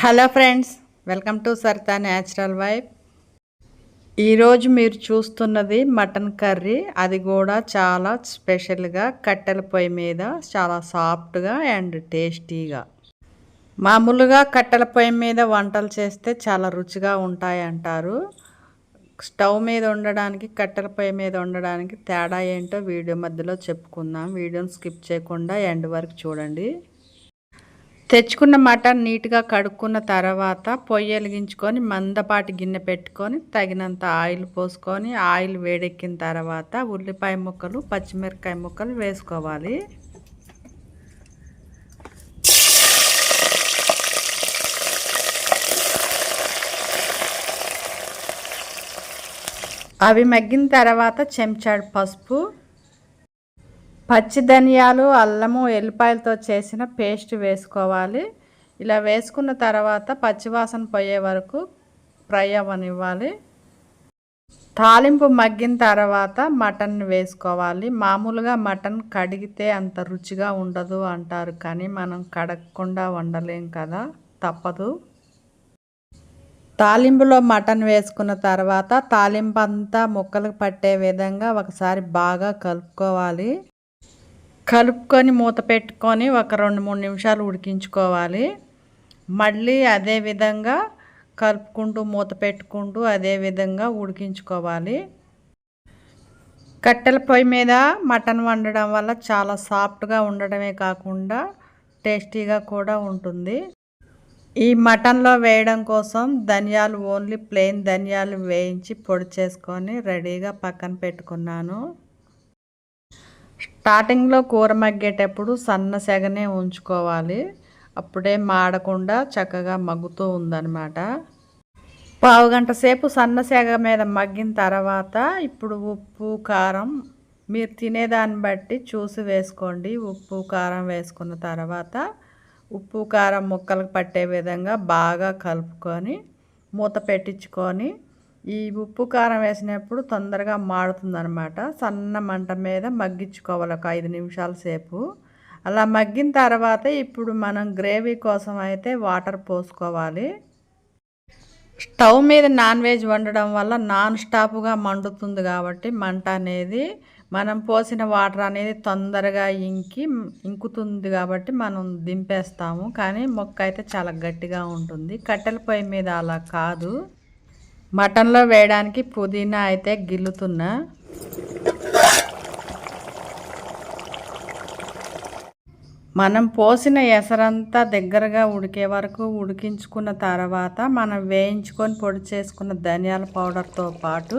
Hello friends welcome to Saritha natural wife ఈరోజు మీరు చూస్తున్నది మటన్ కర్రీ. అది కూడా చాలా స్పెషల్గా కట్టెల పొయ్యి మీద చాలా సాఫ్ట్గా అండ్ టేస్టీగా మామూలుగా కట్టెల పొయ్యి మీద వంటలు చేస్తే చాలా రుచిగా ఉంటాయి అంటారు. స్టవ్ మీద ఉండడానికి కట్టెల పొయ్యి మీద ఉండడానికి తేడా ఏంటో వీడియో మధ్యలో చెప్పుకుందాం. వీడియోని స్కిప్ చేయకుండా ఎండ్ వరకు చూడండి. తెచ్చుకున్న మటన్ నీట్గా కడుక్కున్న తర్వాత పొయ్యి వెలిగించుకొని మందపాటి గిన్నె పెట్టుకొని తగినంత ఆయిల్ పోసుకొని ఆయిల్ వేడెక్కిన తర్వాత ఉల్లిపాయ ముక్కలు పచ్చిమిరపకాయ ముక్కలు వేసుకోవాలి. అవి మగ్గిన తర్వాత చెంచాడు పసుపు పచ్చి ధనియాలు అల్లము ఎల్లిపాయలతో చేసిన పేస్ట్ వేసుకోవాలి. ఇలా వేసుకున్న తర్వాత పచ్చివాసన పోయే వరకు ఫ్రై అవ్వనివ్వాలి. తాలింపు మగ్గిన తర్వాత మటన్ వేసుకోవాలి. మామూలుగా మటన్ కడిగితే అంత రుచిగా ఉండదు అంటారు కానీ మనం కడగకుండా వండలేం కదా తప్పదు. తాలింపులో మటన్ వేసుకున్న తర్వాత తాలింపు అంతా ముక్కలకు పట్టే విధంగా ఒకసారి బాగా కలుపుకోవాలి. కలుపుకొని మూత పెట్టుకొని ఒక రెండు మూడు నిమిషాలు ఉడికించుకోవాలి. మళ్ళీ అదే విధంగా కలుపుకుంటూ మూత పెట్టుకుంటూ అదే విధంగా ఉడికించుకోవాలి. కట్టెల పొయ్యి మీద మటన్ వండడం వల్ల చాలా సాఫ్ట్గా ఉండడమే కాకుండా టేస్టీగా కూడా ఉంటుంది. ఈ మటన్లో వేయడం కోసం ధనియాలు ఓన్లీ ప్లెయిన్ ధనియాలు వేయించి పొడి చేసుకొని రెడీగా పక్కన పెట్టుకున్నాను. స్టార్టింగ్లో కూర మగ్గేటప్పుడు సన్న సెగనే ఉంచుకోవాలి. అప్పుడే మాడకుండా చక్కగా మగ్గుతూ ఉందన్నమాట. పావు గంట సేపు సన్న సెగ మీద మగ్గిన తర్వాత ఇప్పుడు ఉప్పు కారం మీరు తినేదాన్ని బట్టి చూసి వేసుకోండి. ఉప్పు కారం వేసుకున్న తర్వాత ఉప్పు కారం ముక్కలకు పట్టే విధంగా బాగా కలుపుకొని మూత పెట్టించుకొని ఈ ఉప్పు కారం వేసినప్పుడు తొందరగా మాడుతుందనమాట సన్న మంట మీద మగ్గించుకోవాలి ఒక ఐదు నిమిషాల సేపు. అలా మగ్గిన తర్వాత ఇప్పుడు మనం గ్రేవీ కోసం అయితే వాటర్ పోసుకోవాలి. స్టవ్ మీద నాన్ వెజ్ వండడం వల్ల నాన్ స్టాప్గా మండుతుంది కాబట్టి మంట అనేది మనం పోసిన వాటర్ అనేది తొందరగా ఇంకి ఇంకుతుంది కాబట్టి మనం దింపేస్తాము. కానీ మొక్క అయితే చాలా గట్టిగా ఉంటుంది. కట్టెల పొయ్యి మీద అలా కాదు. మటన్లో వేయడానికి పుదీనా అయితే గిల్లుతున్నా. మనం పోసిన ఎసరంతా దగ్గరగా ఉడికే వరకు ఉడికించుకున్న తర్వాత మనం వేయించుకొని పొడి చేసుకున్న ధనియాల పౌడర్తో పాటు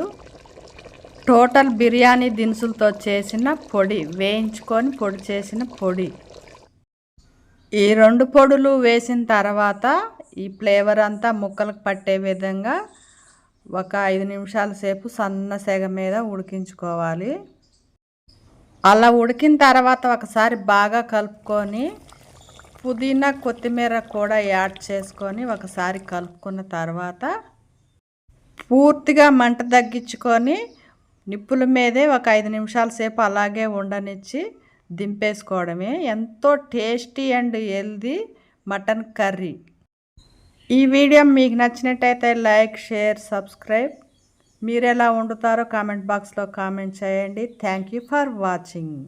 టోటల్ బిర్యానీ దినుసులతో చేసిన పొడి వేయించుకొని పొడి చేసిన పొడి. ఈ రెండు పొడులు వేసిన తర్వాత ఈ ఫ్లేవర్ అంతా ముక్కలకు పట్టే విధంగా ఒక ఐదు నిమిషాల సేపు సన్న సెగ మీద ఉడికించుకోవాలి. అలా ఉడికిన తర్వాత ఒకసారి బాగా కలుపుకొని పుదీనా కొత్తిమీర కూడా యాడ్ చేసుకొని ఒకసారి కలుపుకున్న తర్వాత పూర్తిగా మంట తగ్గించుకొని నిప్పుల మీదే ఒక ఐదు నిమిషాల సేపు అలాగే ఉండనిచ్చి దింపేసుకోవడమే. ఎంతో tasty and healthy mutton curry. ఈ వీడియో మీకు నచ్చినట్టయితే లైక్ షేర్ సబ్స్క్రైబ్. మీరు ఎలా వండుతారో కామెంట్ బాక్స్లో కామెంట్ చేయండి. Thank you for watching.